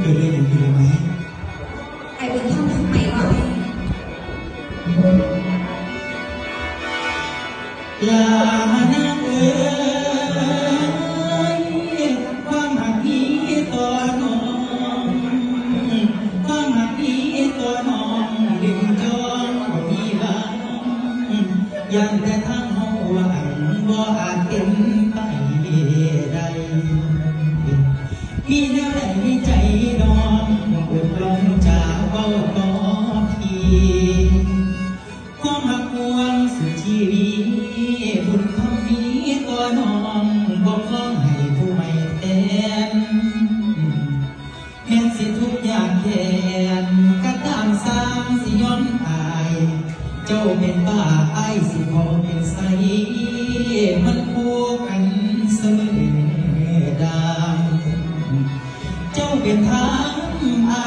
เคยเรื่องอย่างนี้เลยไหมไอ้บุญทำทำไมวะลา มีแนวใดในใจน้องอดลงจากเบ้าต่อพี่ความหักหวงสุดชีวิตบุญคำนี้ตัวน้องบอกขอให้ผู้ไม่แทนแม้สิทุกอย่างแค้นก็ตามสร้างสิย้อนตาย เจ้าเป็นบ้าไอ้สิขอเป็นใสมันคู่กัน เจ้าเป็นทางไอ้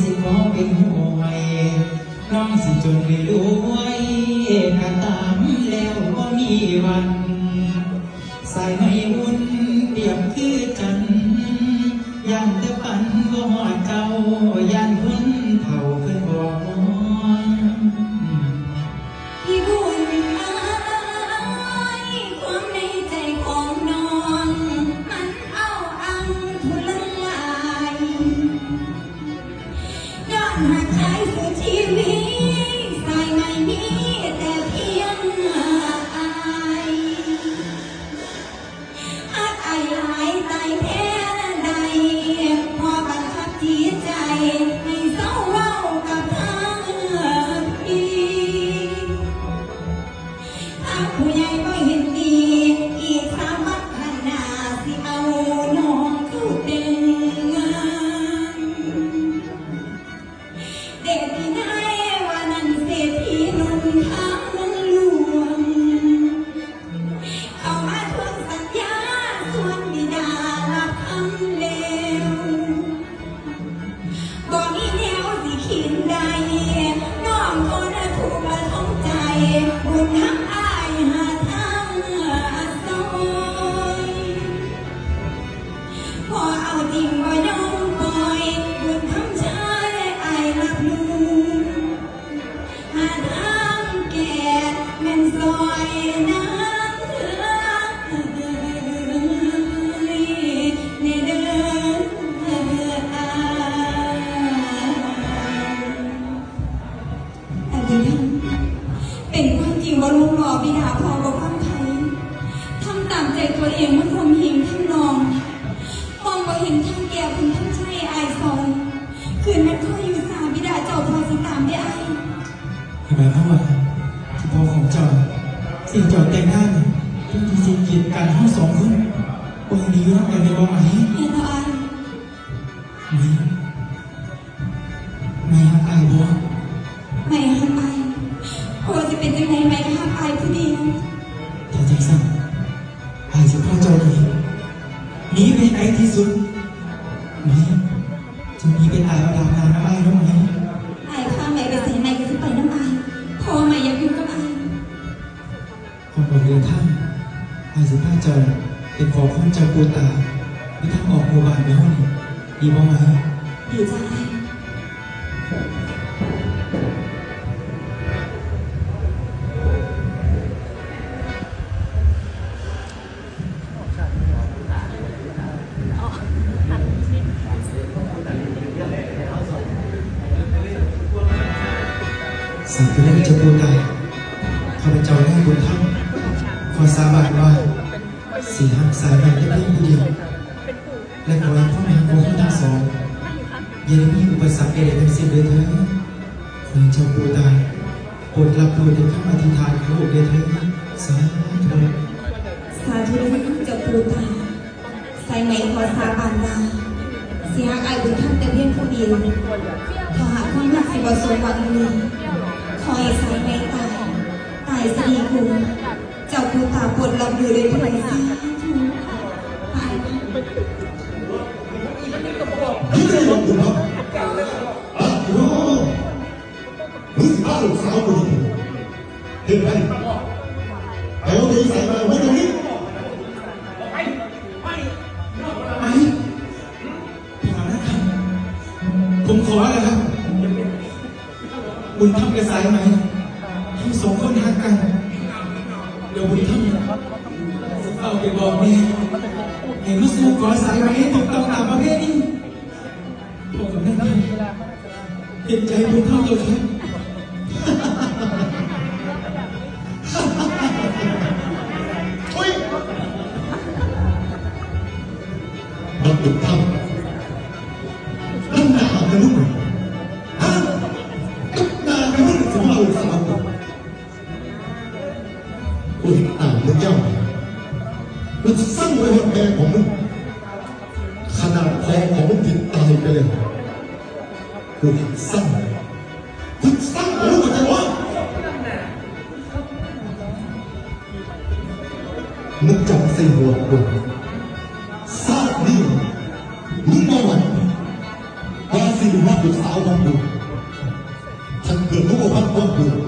สิขอเป็นห่วยน้องสิจนไม่รวยกะตามแล้วก็มีวัน ใส่ไม่อุ่น หักใครสุดชีวิตสายไม่มีแต่เพี เถื่อยในเด้ออายแต่บุญธรรมเป็นความจริงว่าลูกหล่อบิดาพอบอกความไทยทำตามใจตัวเองมันความหิงทั้งนองมองว่เห็นทางแก่คุณท่านใช่อายซอยคืนนั้นข้อยอยู่สาบิดาเจ้าพอสิตามได้อายเห็นไหมพ่อ สิ่งเจ้าแต่งงานเพื่อที่สิเกียรติกันทั้งสองคนวันนี้รับกันในบ้านไหมแม่ต่ออายไม่ไม่ฮักอายบ่ไม่ฮักอายพอจะเป็นจังไงไม่ฮักอายผู้เดียวถ้าใจสั่งอายสิพ่อเจ้าดีหนีไปไหนที่สุดไหมจะมีเป็นอายเอาดาวนาน้ำอายน้องไหม อายสิพ่อเจ้าเป็นขอข้องเจ้าปูตาไม่ทางออกหมู่บ้านไปห้องนี้ดีบ่ไหมดีใจอายสัตว์ที่เล่นจะปูตาข้าพเจ้าได้บุญทั้งข อสาบานว่าสีหักสายแบ่งได้เพียงผู้เดียว และขอให้พ่อแม่ของท่านทั้งสองอย่าได้มีอุปสรรคใดๆทั้งสิ้นเลยเถิดขอให้เจ้าปูตาโปรดรับรู้ในคำอธิษฐานของลูกเลยเถิดสาธุสาธุเจ้าปูตาใส่ไหมขอสาบานว่าสิหากอายบุญทำแต่เพียงผู้เดียวถ้าหากความรักสิบสมหวังเลยขอให้ใส่ไหมตายตายสิดีคุณ จ้าปูตาปรดรับรู้เลยเถิดสาธุไปพี่จะยอมคุณครับอะโอ้มึงสิบ้าลูกสาวกูดิเห็นไหมแต่ว่าดีใส่มาไว้ตรงนี้ไอ้พอแล้วครับผมขอแล้วครับบุญทำกับสายไหมทั้งสองคนฮักกัน เดี๋ยวบุญทำจะเอาไปบอกแม่เห็นมาสู่ขอสายไห จะสร้างไว้บนแม่ของมึงขนาดคอของมึงติดตายไปเลยกูสร้างกูสร้างไว้หมดเลยวะมึงจำใส่หัวกูซาดนี่มึงมาวันว่าสิว่าลูกสาวของกูฉันเกิดรู้ว่าพันของกู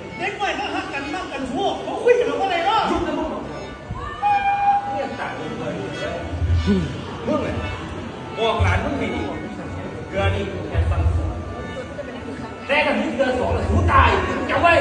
มึงเลยบอกหลานมึงไม่ดีเกลือนี่แค่ฟังแต่ถ้ามึงเกลือสองแล้วสูตายจำไว้